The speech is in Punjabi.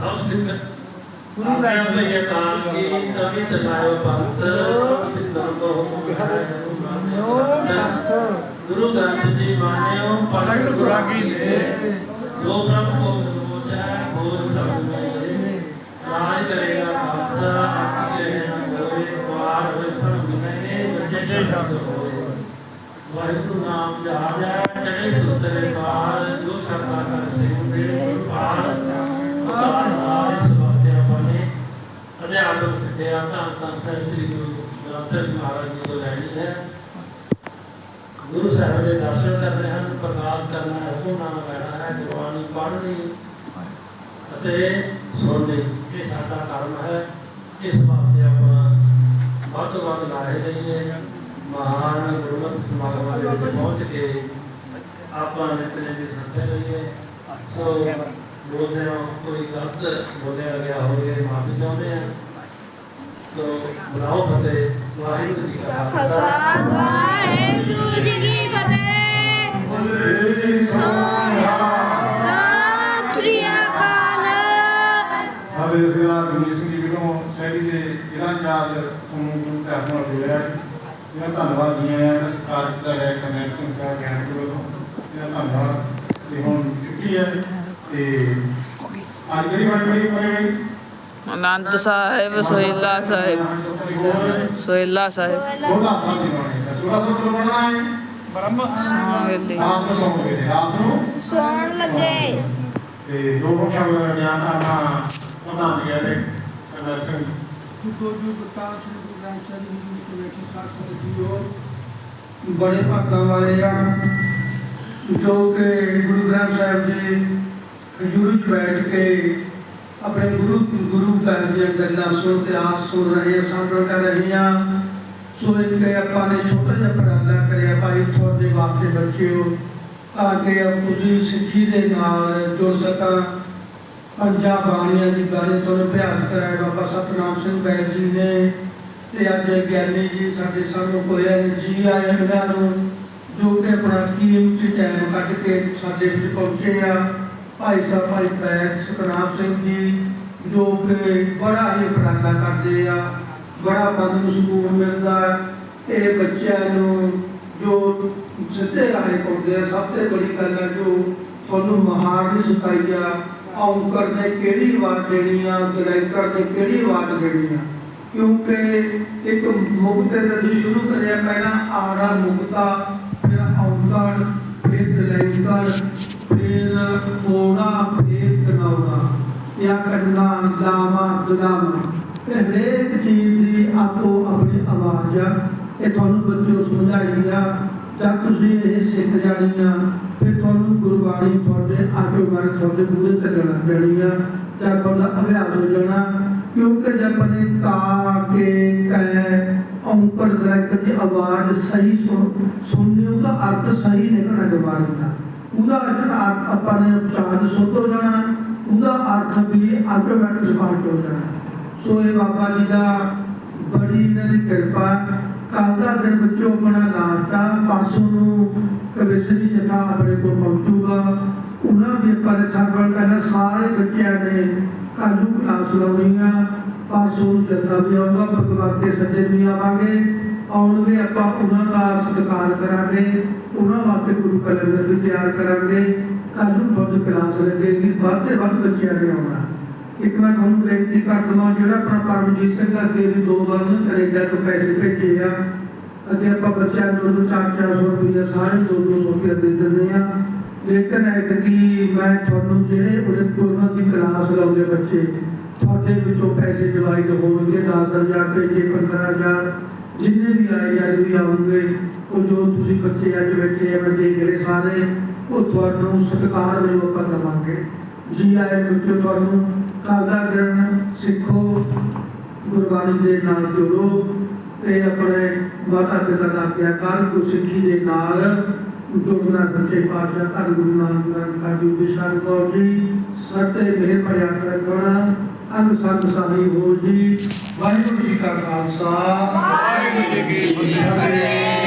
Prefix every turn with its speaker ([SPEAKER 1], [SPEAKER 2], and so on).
[SPEAKER 1] ਸਭ ਸਿੱਧ ਗੁਰੂ ਰਾਮ ਭਈਆ ਕਾਲ ਕੀ ਤਵੀ ਚਲਾਇਓ ਪੰਥ ਸਭ ਸਿੱਧਾਂ ਕੋ
[SPEAKER 2] ਨੋ ਪੰਥ
[SPEAKER 1] ਗੁਰੂ ਗ੍ਰੰਥ ਜੀ ਮਾਨਿਓ ਪਲਕ ਗੁਰਾਗੀ ਨੇ ਜੋ ਬ੍ਰਹਮ ਕੋ ਬੋਚਾ ਹੋਰ ਸਭ में ਰਾਜ ਕਰੇਗਾ ਖਾਲਸਾ ਆਕੀ ਹੋਏ ਵਾਰ ਹੋਏ ਸਭ ਮਿਲਣੇ ਬੱਚੇ ਸ਼ਬਦ ਹੋਏ ਵਾਹਿਗੁਰੂ ਨਾਮ ਜਾਜੈ ਚੜੇ ਸੁਤਰੇ ਪਾਰ ਜੋ ਸਰਦਾ ਕਰ ਸਿੰਘ ਦੇ ਅਧਿਆਤਮ ਸਿੱਧਿਆ ਤਾਂ ਤਾਂ ਸਾਹਿਬ ਸ੍ਰੀ ਗੁਰੂ ਗ੍ਰੰਥ ਸਾਹਿਬ ਮਹਾਰਾਜ ਜੀ ਤੋਂ ਲੈਣੀ ਹੈ। ਗੁਰੂ ਸਾਹਿਬ ਦੇ ਦਰਸ਼ਨ ਕਰਨੇ ਹਨ, ਪ੍ਰਕਾਸ਼ ਕਰਨਾ ਹੈ ਸੁਣਨਾ ਲੈਣਾ ਹੈ, ਗੁਰਬਾਣੀ ਪੜ੍ਹਨੀ ਅਤੇ ਸੁਣਨੀ। ਇਹ ਸਾਡਾ ਕਰਮ ਹੈ। ਇਸ ਵਾਸਤੇ ਆਪਾਂ ਵੱਧ ਤੋਂ ਵੱਧ ਲਾਹੇ ਲਈਏ ਮਹਾਨ ਗੁਰਮਤਿ ਸਮਾਗਮਾਂ ਦੇ ਵਿੱਚ ਪਹੁੰਚ ਕੇ ਆਪਾਂ ਨਿਤਨੇ ਦੀ ਸੰਤੇ ਲਈਏ ਸੋ ਬੋਲਦੇ ਹਾਂ, ਕੋਈ ਗਲਤ ਬੋਲਿਆ ਗਿਆ ਹੋਵੇ, ਮਾਫੀ ਚਾਹੁੰਦੇ ਹਾਂ। ਸੋ ਬੁਲਾਓ ਫਤਿਹ ਵਾਹਿਗੁਰੂ ਜੀ ਕਾ
[SPEAKER 3] ਖਾਲਸਾ। ਵਾਹਿਗੁਰੂ ਜੀ ਕੀ ਫਤਿਹ। ਸਤਿ ਸ੍ਰੀ ਅਕਾਲ।
[SPEAKER 4] ਸਾਡੇ ਜ਼ਿਲ੍ਹਾ ਰਮੀਤ ਸਿੰਘ ਜੀ ਵੱਲੋਂ ਸ਼ਹਿਰੀ ਦੇ ਜ਼ਿਲ੍ਹਾ ਇੰਚਾਰਜ ਨੂੰ ਗੁਰੂ ਘਰ ਨਾਲ ਜੋੜਿਆ ਇਹਨਾਂ ਧੰਨਵਾਦ ਜੀ ਆਇਆਂ ਦਾ ਸਤਿਕਾਰ ਕੀਤਾ ਹੈ ਕਮੇਟੀ ਸਿੰਘ ਸਾਹਿਬ ਗਿਆਨ ਜੀ ਵੱਲੋਂ। ਇਹਨਾਂ ਧੰਨਵਾਦ ਤੇ ਹੁਣ ਛੁੱਟੀ ਹੈ ਤੇ ਅੱਜ ਜਿਹੜੀ ਬਣ ਗਈ
[SPEAKER 5] ਆਨੰਦ ਸਾਹਿਬ ਸੋਹਿਲਾ ਸਾਹਿਬ ਸੋਹਿਲਾ ਸਾਹਿਬ।
[SPEAKER 4] ਤੋਂ ਦੋ ਜੀ
[SPEAKER 2] ਸ੍ਰੀ ਗੁਰੂ ਗ੍ਰੰਥ ਜੀ ਜੀਓ ਬੜੇ ਭਾਗਾਂ ਵਾਲੇ ਆ ਜੋ ਕਿ ਗੁਰੂ ਗ੍ਰੰਥ ਸਾਹਿਬ ਜੀ ਹਜ਼ੂਰੀ 'ਚ ਬੈਠ ਕੇ ਗੁਰੂ ਘਰ ਦੀਆਂ ਗੱਲਾਂ ਸੁਣ ਕੇ ਆਸ ਸੁਣ ਰਹੇ ਆ, ਸਾਂਭਲ ਕਰ ਰਹੇ ਸੋ ਇੱਕ ਆਪਾਂ ਨੇ ਛੋਟਾ ਜਿਹਾ ਪ੍ਰਾਰਥਨਾ ਕਰਿਆ ਭਾਈ ਤੁਹਾਡੇ ਵਾਸਤੇ ਬੱਚਿਓ ਤਾਂ ਕਿ ਤੁਸੀਂ ਸਿੱਖੀ ਦੇ ਨਾਲ ਜੁੜ ਸਕਾ। ਪੰਜਾਂ ਬਾਣੀਆਂ ਦੀ ਬਾਰੇ ਤੁਹਾਨੂੰ ਅਭਿਆਸ ਕਰਾਇਆ ਬਾਬਾ ਸਤਨਾਮ ਸਿੰਘ ਬੈਦ ਜੀ ਨੇ। ਤੇ ਅੱਜ ਗਿਆਨੀ ਜੀ ਸਾਡੇ ਸਾਹਮਣੇ ਕੋਇਆ ਜੀ ਆਏ ਇਹਨਾਂ ਨੂੰ ਜੋ ਕਿ ਆਪਣਾ ਕੀਮਤੀ ਟਾਈਮ ਕੱਢ ਕੇ ਸਾਡੇ ਵਿੱਚ ਪਹੁੰਚੇ ਆ। ਭਾਈ ਸਾਹਿਬ ਭਾਈ ਪ੍ਰੈਤ ਸਤਨਾਮ ਸਿੰਘ ਜੀ ਜੋ ਕਿ ਬੜਾ ਹੀ ਉਪਰਾਲਾ ਕਰਦੇ ਆ, ਬੜਾ ਮਨ ਨੂੰ ਸਕੂਨ ਮਿਲਦਾ ਇਹ ਬੱਚਿਆਂ ਨੂੰ ਜੋ ਸਿੱਧੇ ਰਾਹ ਪਾਉਂਦੇ ਆ, ਸਭ ਤੋਂ ਬੜੀ ਗੱਲ ਹੈ ਜੋ ਤੁਹਾਨੂੰ ਮਹਾਰ ਨਹੀਂ ਸਿਖਾਈ ਆ ਔਂਕਰ ਨੇ ਕਿਹੜੀ ਆਵਾਜ਼ ਦੇਣੀ ਆ ਗਲੈਂਕਰ ਨੇ ਕਿਹੜੀ ਆਵਾਜ਼ ਦੇਣੀ ਆ। ਕਿਉਂਕਿ ਇੱਕ ਮੁਕਤੇ ਦਾ ਤੁਸੀਂ ਸ਼ੁਰੂ ਕਰਿਆ, ਪਹਿਲਾਂ ਆੜਾ ਮੁਕਤਾ, ਫਿਰ ਔਂਕਰ ਫਿਰ ਗਲੈਂਕਰ ਫਿਰ ਮੋੜਾ ਫਿਰ ਕਨੌੜਾ। ਜਾਂ ਕੰਨਾ ਲਾਮਾ ਦੁਲਾਮਾ ਇਹ ਹਰੇਕ ਚੀਜ਼ ਦੀ ਆਪੋ ਆਪਣੀ ਆਵਾਜ਼ ਆ। ਇਹ ਤੁਹਾਨੂੰ ਬੱਚਿਓ ਸਮਝਾਈ ਆ ਜਦ ਤੁਸੀਂ ਇਹ ਸਿੱਖ ਜਾਣੀ ਆ ਫਿਰ ਤੁਹਾਨੂੰ ਗੁਰਬਾਣੀ ਤੁਹਾਡੇ ਆਟੋਮੈਟਿਕ ਤੁਹਾਡੇ ਮੂਹਰੇ ਚੱਲਣਾ ਪੈਣੀ ਆ ਤਾਂ ਤੁਹਾਡਾ ਅਭਿਆਸ ਹੋ ਜਾਣਾ। ਕਿਉਂਕਿ ਜਦ ਆਪਣੇ ਤਾ ਕੇ, ਕੈ ਔਂਕੜ ਦਰਕ ਦੀ ਆਵਾਜ਼ ਸਹੀ ਸੁਣ, ਸੁਣਨੀ, ਉਹਦਾ ਅਰਥ ਸਹੀ ਨਿਕਲਣਾ ਗੁਰਬਾਣੀ ਦਾ। ਉਹਦਾ ਅਰਥ ਆਪਾਂ ਨੇ ਉਚਾਰਨ ਸੁੱਧ ਹੋ ਜਾਣਾ ਉਹਦਾ ਅਰਥ ਵੀ ਆਟੋਮੈਟਿਕ ਸਪਸ਼ਟ ਹੋ ਜਾਣਾ ਸੋ ਇਹ ਬਾਬਾ ਜੀ ਦਾ ਬੜੀ ਇਹਨਾਂ ਦੀ ਕਿਰਪਾ ਕੱਲ੍ਹ ਦਾ ਦਿਨ ਬੱਚੋ ਆਪਣਾ ਲਾਤਾ ਪਰਸੋਂ ਨੂੰ ਕਵਿਸ਼ਰੀ ਜਥਾ ਆਪਣੇ ਕੋਲ ਪਹੁੰਚੂਗਾ। ਉਹਨਾਂ ਵੀ ਆਪਾਂ ਸਰਵਣ ਕਰਨਾ, ਸਾਰੇ ਬੱਚਿਆਂ ਨੇ ਕੱਲ੍ਹ ਨੂੰ ਕਲਾਸ ਲਾਉਣੀ ਪਰਸੋਂ ਜਥਾ ਵੀ ਆਊਗਾ ਭਗਵਾਨ ਦੇ ਸੱਜੇ ਵੀ ਆਵਾਂਗੇ। ਆਉਣਗੇ ਆਪਾਂ ਉਹਨਾਂ ਦਾ ਸਤਿਕਾਰ ਕਰਾਂਗੇ, ਉਹਨਾਂ ਵਾਸਤੇ ਗੁਰੂ ਕੈਲੰਡਰ ਵੀ ਤਿਆਰ ਕਰਾਂਗੇ। ਕੱਲ੍ਹ ਨੂੰ ਬਹੁਤ ਕਲਾਸ ਲੱਗੇਗੀ ਵੱਧ ਤੋਂ ਵੱਧ ਬੱਚਿਆਂ ਨੇ ਆਉਣਾ। ਇੱਕ ਮੈਂ ਤੁਹਾਨੂੰ ਬੇਨਤੀ ਕਰ ਜਿਹੜਾ ਆਪਣਾ ਪਰਮਜੀਤ ਸਿੰਘ ਅੱਗੇ ਵੀ ਦੋ ਵਾਰ ਨੂੰ ਕੈਨੇਡਾ ਤੋਂ ਪੈਸੇ ਭੇਜੇ ਆ ਅੱਗੇ ਆਪਾਂ ਬੱਚਿਆਂ ਨੂੰ ਦੋ ਚਾਰ ਚਾਰ ਸੌ ਰੁਪਏ ਸਾਰੇ ਦੋ ਦੋ ਸੌ ਰੁਪਏ ਦੇ ਦਿੰਦੇ ਆ। ਲੇਕਿਨ ਐਤਕੀ ਮੈਂ ਤੁਹਾਨੂੰ ਜਿਹੜੇ ਉਹਦੇ ਕੋਲੋਂ ਦੀ ਕਲਾਸ ਲਾਉਂਦੇ ਬੱਚੇ, ਤੁਹਾਡੇ ਵਿੱਚੋਂ ਪੈਸੇ ਡਿਵਾਈਡ ਹੋਣਗੇ 10000 ਭੇਜੇ 15000 ਜਿੰਨੇ ਵੀ ਆਏ ਅੱਜ ਵੀ ਆਉਣਗੇ, ਉਹ ਜੋ ਤੁਸੀਂ ਬੱਚੇ ਅੱਜ ਬੈਠੇ ਆ, ਮੈਂ ਦੇਖ ਰਹੇ ਸਾਰੇ। ਉਹ ਤੁਹਾਨੂੰ ਸਤਿਕਾਰ ਵਜੋਂ ਆਪਾਂ ਦੇਵਾਂਗੇ ਜੀ ਆਏ ਬੱਚੋ ਤੁਹਾਨੂੰ ਕੱਲ੍ਹ ਦਾ ਸਿੱਖੋ, ਗੁਰਬਾਣੀ ਦੇ ਨਾਲ ਜੁੜੋ ਤੇ ਆਪਣੇ ਮਾਤਾ ਪਿਤਾ ਦਾ ਪਿਆਰ ਕੋ ਸਿੱਖੀ ਦੇ ਨਾਲ ਜੁੜਨਾ ਸੱਚੇ ਪਾਤਸ਼ਾਹ ਧੰਨ ਗੁਰੂ ਨਾਨਕ ਦੇਵ ਕਾਜੀ ਵਿਸ਼ਾਲ ਕੌਰ ਜੀ ਸਤੇ ਮਿਹਰ ਭਰਿਆ ਕਰਨਾ ਅਨ ਸੰਤ ਸਾਹੀ ਹੋ ਜੀ, ਵਾਹਿਗੁਰੂ ਜੀ ਕਾ ਖਾਲਸਾ। ਵਾਹਿਗੁਰੂ ਜੀ ਕੀ ਫਤਿਹ।